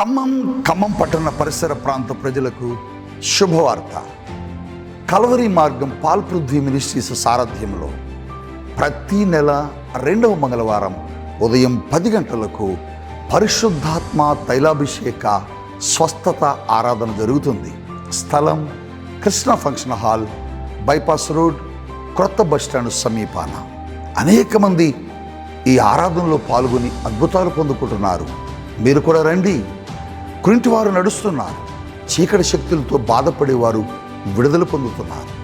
ఖమ్మం ఖమ్మం పట్టణ పరిసర ప్రాంత ప్రజలకు శుభవార్త. కలవరి మార్గం పాల్పృథ్వీ మినిస్ట్రీస్ సారథ్యంలో ప్రతి నెల రెండవ మంగళవారం ఉదయం పది గంటలకు పరిశుద్ధాత్మ తైలాభిషేక స్వస్థత ఆరాధన జరుగుతుంది. స్థలం Krishna function hall bypass road క్రొత్త బస్టాండ్ సమీపాన. అనేక మంది ఈ ఆరాధనలో పాల్గొని అద్భుతాలు పొందుకుంటున్నారు. మీరు కూడా రండి. వారు నడుస్తున్నారు. చీకటి శక్తులతో బాధపడేవారు విడుదల పొందుతున్నారు.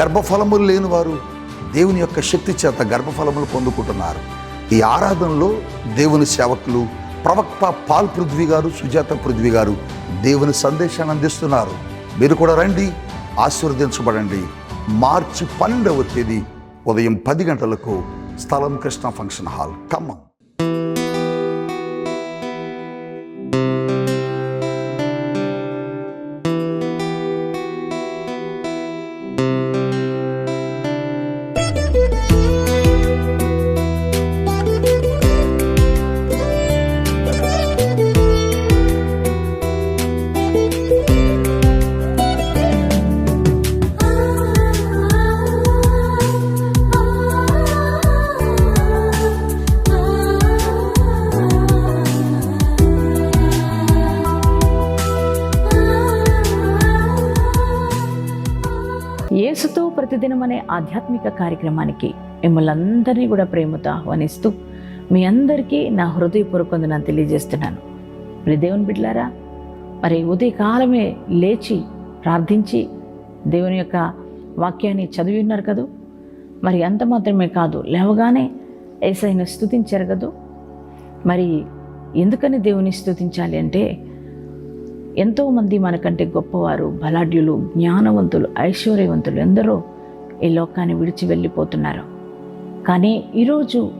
గర్భఫలములు లేని వారు దేవుని యొక్క శక్తి చేత గర్భఫలములు పొందుకుంటున్నారు. ఈ ఆరాధనలో దేవుని సేవకులు ప్రవక్త పాల్ పృథ్వీ గారు సుజాత పృథ్వీ గారు దేవుని సందేశాన్ని అందిస్తున్నారు. మీరు కూడా రండి ఆశీర్వదించబడండి. మార్చి పన్నెండవ తేదీ ఉదయం పది గంటలకు స్థలం కృష్ణ ఫంక్షన్ హాల్. ఖమ్మం ప్రతిదినం అనే ఆధ్యాత్మిక కార్యక్రమానికి మిమ్మల్ని అందరినీ కూడా ప్రేమతో ఆహ్వానిస్తూ మీ అందరికీ నా హృదయపూర్వకంగా తెలియజేస్తున్నాను. మరి దేవుని బిడ్లారా మరి ఉదయకాలమే లేచి ప్రార్థించి దేవుని యొక్క వాక్యాన్ని చదివి ఉన్నారు కదూ? మరి అంత మాత్రమే కాదు లేవగానే ఏసైనా స్థుతించారు కదూ? మరి ఎందుకని దేవుని స్థుతించాలి అంటే ఎంతోమంది మనకంటే గొప్పవారు బలాఢ్యులు జ్ఞానవంతులు ఐశ్వర్యవంతులు ఎందరో ఈ లోకాన్ని విడిచి వెళ్ళిపోతున్నారు. కానీ ఈరోజు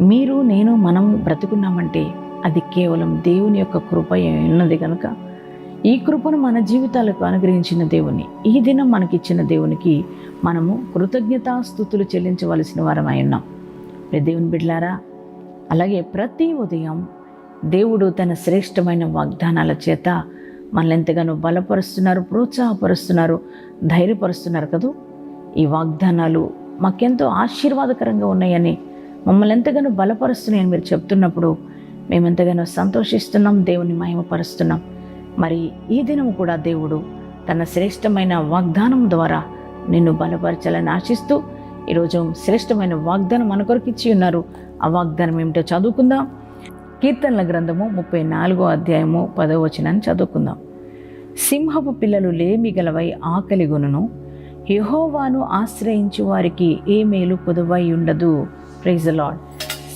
మీరు నేను మనం బ్రతుకున్నామంటే అది కేవలం దేవుని యొక్క కృప ఉన్నది కనుక ఈ కృపను మన జీవితాలకు అనుగ్రహించిన దేవుని ఈ దినం మనకిచ్చిన దేవునికి మనము కృతజ్ఞతాస్థుతులు చెల్లించవలసిన వారమై ఉన్నాం. దేవుని బిడ్లారా అలాగే ప్రతి ఉదయం దేవుడు తన శ్రేష్టమైన వాగ్దానాల చేత మనల్ని ఎంతగానో బలపరుస్తున్నారు ప్రోత్సాహపరుస్తున్నారు ధైర్యపరుస్తున్నారు కదూ? ఈ వాగ్దానాలు మాకెంతో ఆశీర్వాదకరంగా ఉన్నాయని మమ్మల్ని ఎంతగానో బలపరుస్తున్నాయని మీరు చెప్తున్నప్పుడు మేము ఎంతగానో సంతోషిస్తున్నాం దేవుని మహిమపరుస్తున్నాం. మరి ఈ దినం కూడా దేవుడు తన శ్రేష్టమైన వాగ్దానం ద్వారా నిన్ను బలపరచాలని ఆశిస్తూ ఈరోజు శ్రేష్టమైన వాగ్దానం మన కొరకు ఇచ్చి ఉన్నారు. ఆ వాగ్దానం ఏమిటో చదువుకుందాం. కీర్తనల గ్రంథము ముప్పై నాలుగో అధ్యాయము పదవ వచనాన్ని చదువుకుందాం. సింహపు పిల్లలు లేమిగలవై ఆకలిగొనును యహోవాను ఆశ్రయించు వారికి ఏ మేలు పొదువై ఉండదు. ప్రైజలాడ్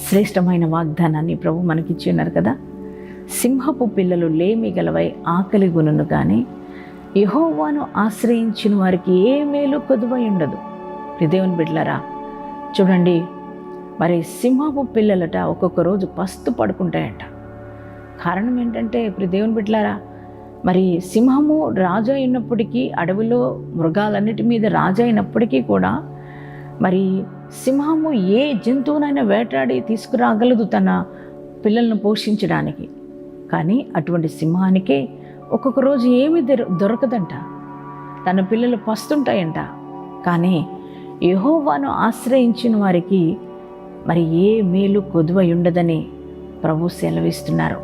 శ్రేష్టమైన వాగ్దానాన్ని ప్రభు మనకిచ్చి ఉన్నారు కదా? సింహపు పిల్లలు లేమిగలవై ఆకలిగొనును కానీ యహోవాను ఆశ్రయించిన వారికి ఏ మేలు కొదువై ఉండదు. దేవుని బిడ్లరా చూడండి మరి సింహపు పిల్లలట ఒక్కొక్క రోజు పస్తు పడుకుంటాయట. కారణం ఏంటంటే ఇప్పుడు దేవుని బిడ్లారా మరి సింహము రాజు అయినప్పటికీ అడవిలో మృగాలన్నిటి మీద రాజు అయినప్పటికీ కూడా మరి సింహము ఏ జంతువునైనా వేటాడి తీసుకురాగలదు తన పిల్లలను పోషించడానికి. కానీ అటువంటి సింహానికే ఒక్కొక్క రోజు ఏమి దొరకదంట. తన పిల్లలు పస్తుంటాయంట. కానీ యహోవాను ఆశ్రయించిన వారికి మరి ఏ మేలు కొదువై ఉండదని ప్రభు సెలవిస్తున్నారు.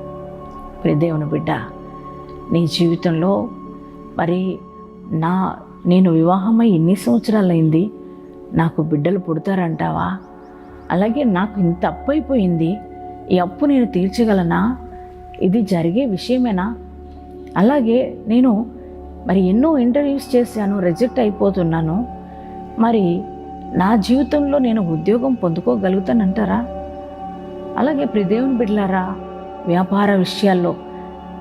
దేవుని బిడ్డ నీ జీవితంలో మరి నా నేను వివాహమై ఎన్ని సంవత్సరాలైంది? నాకు బిడ్డలు పుడతారంటావా? అలాగే నాకు ఇంత అప్పు అయిపోయింది ఈ అప్పు నేను తీర్చగలనా? ఇది జరిగే విషయమేనా? అలాగే నేను మరి ఎన్నో ఇంటర్వ్యూస్ చేశాను రిజెక్ట్ అయిపోతున్నాను. మరి నా జీవితంలో నేను ఉద్యోగం పొందుకోగలుగుతానంటారా? అలాగే ప్రిదేవుని బిడ్లారా వ్యాపార విషయాల్లో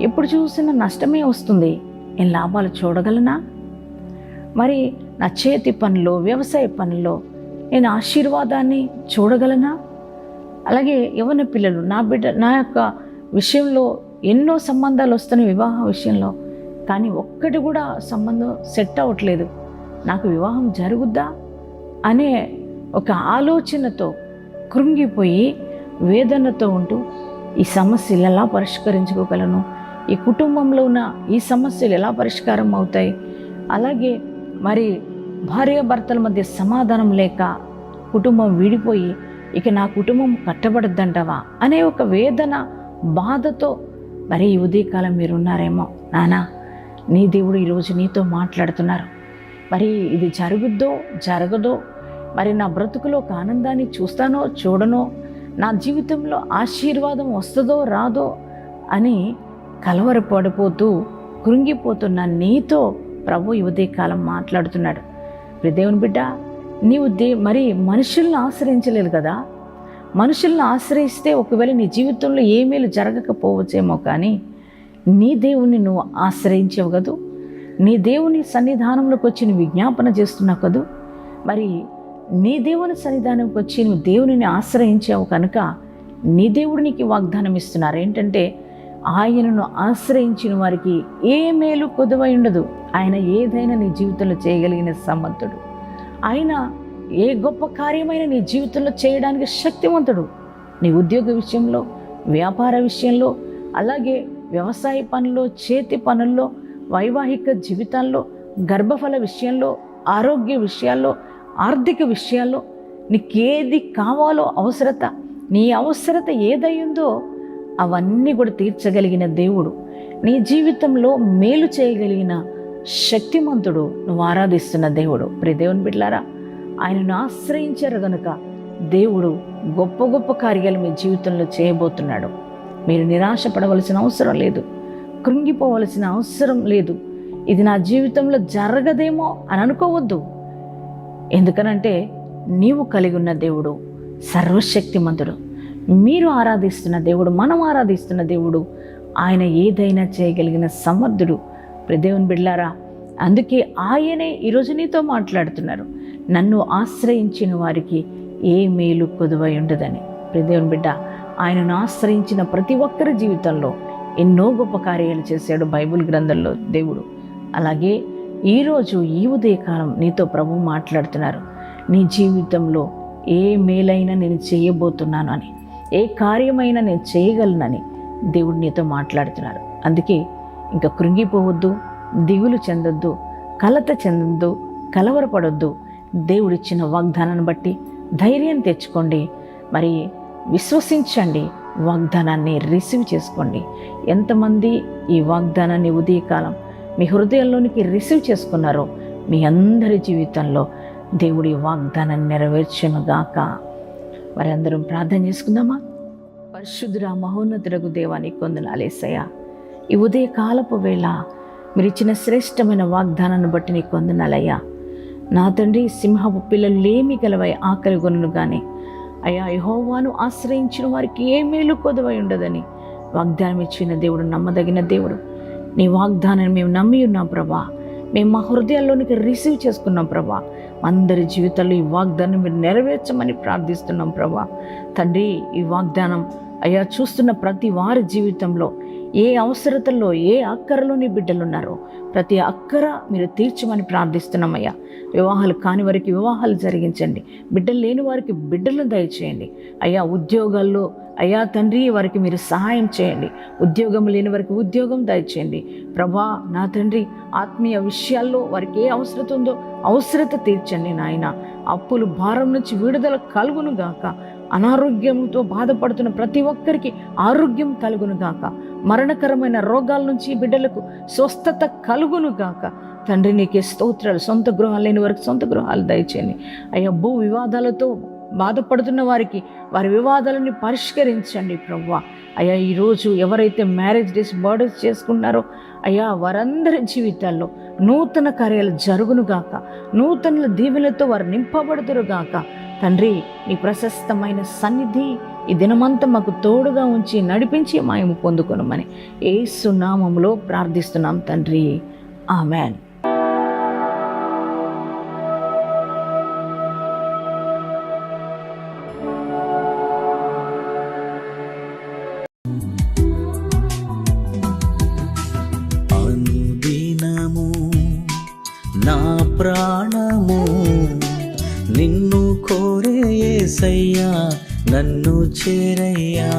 ఎప్పుడు చూసినా నష్టమే వస్తుంది. నేను లాభాలు చూడగలనా? మరి నా చేతి పనుల్లో వ్యవసాయ పనుల్లో నేను ఆశీర్వాదాన్ని చూడగలనా? అలాగే యవన పిల్లలు నా బిడ్డ నా యొక్క విషయంలో ఎన్నో సంబంధాలు వస్తున్నాయి వివాహ విషయంలో కానీ ఒక్కటి కూడా సంబంధం సెట్ అవ్వట్లేదు. నాకు వివాహం జరుగుద్దా? అనే ఒక ఆలోచనతో కృంగిపోయి వేదనతో ఉంటూ ఈ సమస్యలు ఎలా పరిష్కరించుకోగలను? ఈ కుటుంబంలో ఉన్న ఈ సమస్యలు ఎలా పరిష్కారం అవుతాయి? అలాగే మరి భార్యాభర్తల మధ్య సమాధానం లేక కుటుంబం విడిపోయి ఇక నా కుటుంబం కట్టబడద్దంటవా? అనే ఒక వేదన బాధతో మరి ఈ ఉదయకాలం మీరు ఉన్నారేమో నానా నీ దేవుడు ఈరోజు నీతో మాట్లాడుతున్నారు. మరి ఇది జరుగుద్దో జరగదో? మరి నా బ్రతుకులో ఒక ఆనందాన్ని చూస్తానో చూడనో? నా జీవితంలో ఆశీర్వాదం వస్తుందో రాదో? అని కలవరపడిపోతూ కృంగిపోతున్న నీతో ప్రభు ఈ కాలం మాట్లాడుతున్నాడు దేవుని బిడ్డ నీవు దే మరి మనుషులను ఆశ్రయించలేదు కదా? మనుషులను ఆశ్రయిస్తే ఒకవేళ నీ జీవితంలో ఏమేలు జరగకపోవచ్చేమో కానీ నీ దేవుణ్ణి నువ్వు ఆశ్రయించవు కదూ? నీ దేవుని సన్నిధానంలోకి వచ్చి నువ్వు విజ్ఞాపన చేస్తున్నావు కదూ? మరి నీ దేవుని సన్నిధానంకి వచ్చి నువ్వు దేవునిని ఆశ్రయించావు కనుక నీ దేవుడు నీకు వాగ్దానం ఇస్తున్నారు. ఏంటంటే ఆయనను ఆశ్రయించిన వారికి ఏ మేలు కొదవై ఉండదు. ఆయన ఏదైనా నీ జీవితంలో చేయగలిగిన సమర్థుడు. ఆయన ఏ గొప్ప కార్యమైన నీ జీవితంలో చేయడానికి శక్తివంతుడు. నీ ఉద్యోగ విషయంలో వ్యాపార విషయంలో అలాగే వ్యవసాయ పనుల్లో చేతి పనుల్లో వైవాహిక జీవితాల్లో గర్భఫల విషయంలో ఆరోగ్య విషయాల్లో ఆర్థిక విషయాల్లో నీకేది కావాలో అవసరత నీ అవసరత ఏదై ఉందో అవన్నీ కూడా తీర్చగలిగిన దేవుడు. నీ జీవితంలో మేలు చేయగలిగిన శక్తిమంతుడు నువ్వు ఆరాధిస్తున్న దేవుడు. ప్రి దేవుని బిడ్లారా ఆయనను ఆశ్రయించారు గనుక దేవుడు గొప్ప గొప్ప కార్యాలు మీ జీవితంలో చేయబోతున్నాడు. మీరు నిరాశపడవలసిన అవసరం లేదు. కృంగిపోవలసిన అవసరం లేదు. ఇది నా జీవితంలో జరగదేమో అని అనుకోవద్దు. ఎందుకనంటే నీవు కలిగి ఉన్న దేవుడు సర్వశక్తిమంతుడు. మీరు ఆరాధిస్తున్న దేవుడు మనం ఆరాధిస్తున్న దేవుడు ఆయన ఏదైనా చేయగలిగిన సమర్థుడు. ప్రదేవుని బిడ్లారా అందుకే ఆయనే ఈరోజు నీతో మాట్లాడుతున్నారు. నన్ను ఆశ్రయించిన వారికి ఏ మేలు కొదువై ఉండదని. ప్రదేవుని బిడ్డ ఆయనను ఆశ్రయించిన ప్రతి ఒక్కరి జీవితంలో ఎన్నో గొప్ప కార్యాలు చేశాడు బైబిల్ గ్రంథంలో దేవుడు. అలాగే ఈరోజు ఈ ఉదయకాలం నీతో ప్రభు మాట్లాడుతున్నారు. నీ జీవితంలో ఏ మేలైనా నేను చేయబోతున్నాను అని. ఏ కార్యమైనా నేను చేయగలనని దేవుడు నీతో మాట్లాడుతున్నారు. అందుకే ఇంకా కృంగిపోవద్దు దిగులు చెందొద్దు కలత చెందొద్దు కలవరపడొద్దు. దేవుడిచ్చిన వాగ్దానాన్ని బట్టి ధైర్యం తెచ్చుకోండి. మరి విశ్వసించండి వాగ్దానాన్ని రిసీవ్ చేసుకోండి. ఎంతమంది ఈ వాగ్దానాన్ని ఉదయకాలం మీ హృదయంలోనికి రిసీవ్ చేసుకున్నారో మీ అందరి జీవితంలో దేవుడి వాగ్దానాన్ని నెరవేర్చునుగాక మరి అందరం ప్రార్థన చేసుకుందామా? పరిశుద్ధురా మహోన్నతులకు దేవానికి కొందనాలేసయ్యా ఈ ఉదయ కాలపు వేళ మీరు ఇచ్చిన శ్రేష్టమైన వాగ్దానాన్ని బట్టి నీకు కొందనాలయ్యా నా తండ్రి సింహపు పిల్లలు లేమి గలవై ఆకలి కొనును కానీ అయ్యా యహోవాను ఆశ్రయించిన వారికి ఏ మేలు కొదవై ఉండదని వాగ్దానం ఇచ్చిన దేవుడు నమ్మదగిన దేవుడు. నీ వాగ్దానాన్ని మేము నమ్మి ఉన్నాం ప్రభా. మేము మా హృదయాల్లోనికి రిసీవ్ చేసుకున్నాం ప్రభా. అందరి జీవితాల్లో ఈ వాగ్దానం మీరు నెరవేర్చమని ప్రార్థిస్తున్నాం ప్రభా. తండ్రి ఈ వాగ్దానం అయ్యా చూస్తున్న ప్రతి వారి జీవితంలో ఏ అవసరతల్లో ఏ అక్కరలో నీ బిడ్డలు ఉన్నారో ప్రతి అక్కర మీరు తీర్చమని ప్రార్థిస్తున్నామయ్యా వివాహాలు కాని వారికి వివాహాలు జరిగించండి. బిడ్డలు లేని వారికి బిడ్డలను దయచేయండి. అయ్యా ఉద్యోగాల్లో అయ్యా తండ్రి వారికి మీరు సహాయం చేయండి. ఉద్యోగం లేని వారికి ఉద్యోగం దయచేయండి. ప్రభా నా తండ్రి ఆత్మీయ విషయాల్లో వారికి ఏ అవసరత ఉందో అవసరత తీర్చండి నాయన. అప్పులు భారం నుంచి విడుదల కలుగును గాక. అనారోగ్యంతో బాధపడుతున్న ప్రతి ఒక్కరికి ఆరోగ్యం కలుగును గాక. మరణకరమైన రోగాల నుంచి బిడ్డలకు స్వస్థత కలుగును గాక. తండ్రి నీకే స్తోత్రాలు. సొంత గృహాలు లేని వారికి సొంత గృహాలు దయచేయండి. అయ్యా భూ వివాదాలతో బాధపడుతున్న వారికి వారి వివాదాలని పరిష్కరించండి ప్రవ్వా. అయ్యా ఈరోజు ఎవరైతే మ్యారేజ్ డేస్ బర్త్డేస్ చేసుకున్నారో అయ్యా వారందరి జీవితాల్లో నూతన కార్యాలు జరుగునుగాక నూతన దీవెలతో వారు నింపబడుతురుగాక తండ్రి నీ ప్రశస్తమైన సన్నిధి ఈ దినమంతా మాకు తోడుగా ఉంచి నడిపించి మాయము పొందుకొనమని ఏ నామములో ప్రార్థిస్తున్నాం తండ్రి. ఆమెన్. నిన్ను నన్ను చేరయ్యా.